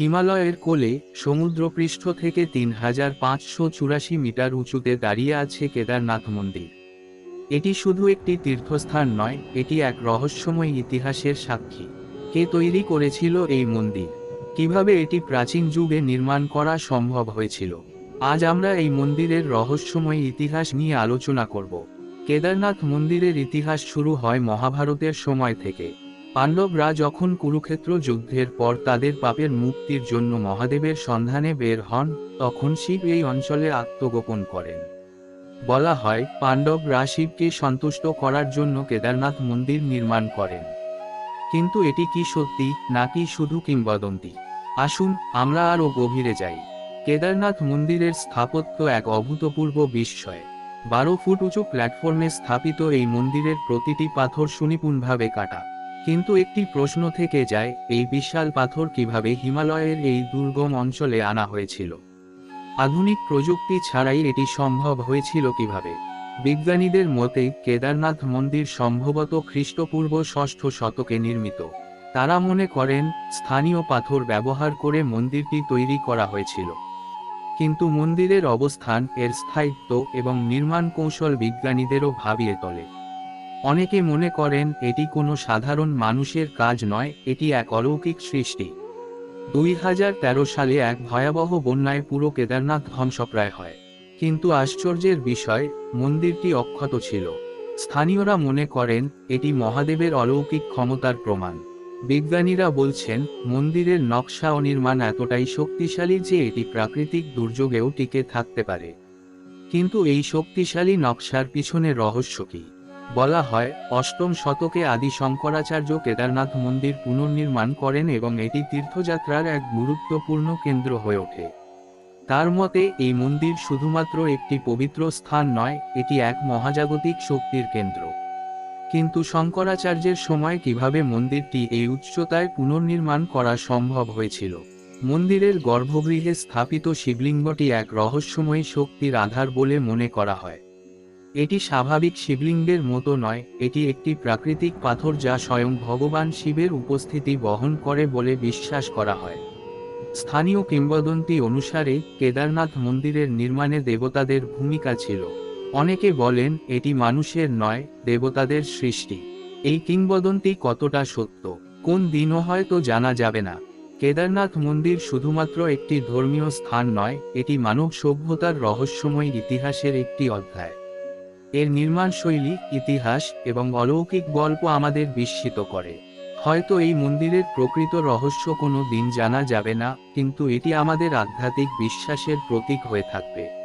হিমালয়ের কোলে সমুদ্রপৃষ্ঠ থেকে তিন হাজার পাঁচশো চুরাশি মিটার উঁচুতে দাঁড়িয়ে আছে কেদারনাথ মন্দির। এটি শুধু একটি তীর্থস্থান নয়, এটি এক রহস্যময় ইতিহাসের সাক্ষী। কে তৈরি করেছিল এই মন্দির? কীভাবে এটি প্রাচীন যুগে নির্মাণ করা সম্ভব হয়েছিল? আজ আমরা এই মন্দিরের রহস্যময় ইতিহাস নিয়ে আলোচনা করব। কেদারনাথ মন্দিরের ইতিহাস শুরু হয় মহাভারতের সময় থেকে। পাণ্ডবরা যখন কুরুক্ষেত্র যুদ্ধের পর তাদের পাপের মুক্তির জন্য মহাদেবের সন্ধানে বের হন, তখন শিব এই অঞ্চলে আত্মগোপন করেন। বলা হয়, পাণ্ডবরা শিবকে সন্তুষ্ট করার জন্য কেদারনাথ মন্দির নির্মাণ করেন। কিন্তু এটি কি সত্যি, নাকি শুধু কিংবদন্তি? আসুন, আমরা আরও গভীরে যাই। কেদারনাথ মন্দিরের স্থাপত্য এক অভূতপূর্ব বিস্ময়। বারো ফুট উঁচু প্ল্যাটফর্মে স্থাপিত এই মন্দিরের প্রতিটি পাথর সুনিপুণভাবে কাটা। কিন্তু একটি প্রশ্ন থেকে যায়, এই বিশাল পাথর কীভাবে হিমালয়ের এই দুর্গম অঞ্চলে আনা হয়েছিল? আধুনিক প্রযুক্তি ছাড়াই এটি সম্ভব হয়েছিল কীভাবে? বিজ্ঞানীদের মতে, কেদারনাথ মন্দির সম্ভবত খ্রিস্টপূর্ব ষষ্ঠ শতকে নির্মিত। তারা মনে করেন, স্থানীয় পাথর ব্যবহার করে মন্দিরটি তৈরি করা হয়েছিল। কিন্তু মন্দিরের অবস্থান, এর স্থায়িত্ব এবং নির্মাণ কৌশল বিজ্ঞানীদেরও ভাবিয়ে তোলে। অনেকে মনে করেন এটি কোনো সাধারণ মানুষের কাজ নয়, এটি এক অলৌকিক সৃষ্টি। দুই হাজার তেরো সালে এক ভয়াবহ বন্যায় পুরো কেদারনাথ ধ্বংসপ্রায় হয়। কিন্তু আশ্চর্যের বিষয়, মন্দিরটি অক্ষত ছিল। স্থানীয়রা মনে করেন, এটি মহাদেবের অলৌকিক ক্ষমতার প্রমাণ। বিজ্ঞানীরা বলছেন, মন্দিরের নকশা ও নির্মাণ এতটাই শক্তিশালী যে এটি প্রাকৃতিক দুর্যোগেও টিকে থাকতে পারে। কিন্তু এই শক্তিশালী নকশার পিছনে রহস্য কি? বলা হয়, অষ্টম শতকে আদি শঙ্করাচার্য কেদারনাথ মন্দির পুনর্নির্মাণ করেন এবং এটি তীর্থযাত্রার এক গুরুত্বপূর্ণ কেন্দ্র হয়ে ওঠে। তার মতে, এই মন্দির শুধুমাত্র একটি পবিত্র স্থান নয়, এটি এক মহাজাগতিক শক্তির কেন্দ্র। কিন্তু শঙ্করাচার্যের সময় কীভাবে মন্দিরটি এই উচ্চতায় পুনর্নির্মাণ করা সম্ভব হয়েছিল? মন্দিরের গর্ভগৃহে স্থাপিত শিবলিঙ্গটি এক রহস্যময়ী শক্তির আধার বলে মনে করা হয়। এটি স্বাভাবিক শিবলিঙ্গের মতো নয়, এটি একটি প্রাকৃতিক পাথর যা স্বয়ং ভগবান শিবের উপস্থিতি বহন করে বলে বিশ্বাস করা হয়। স্থানীয় কিংবদন্তি অনুসারে, কেদারনাথ মন্দিরের নির্মাণে দেবতাদের ভূমিকা ছিল। অনেকে বলেন, এটি মানুষের নয়, দেবতাদের সৃষ্টি। এই কিংবদন্তি কতটা সত্য? কোন দিনও হয়তো জানা যাবে না। কেদারনাথ মন্দির শুধুমাত্র একটি ধর্মীয় স্থান নয়, এটি মানব সভ্যতার রহস্যময় ইতিহাসের একটি অধ্যায়। এর নির্মাণ শৈলী ইতিহাস এবং অলৌকিক গল্প আমাদের বিস্মিত করে। হয়তো এই মন্দিরের প্রকৃত রহস্য কোনো দিন জানা যাবে না, কিন্তু এটি আমাদের আধ্যাত্মিক বিশ্বাসের প্রতীক হয়ে থাকবে।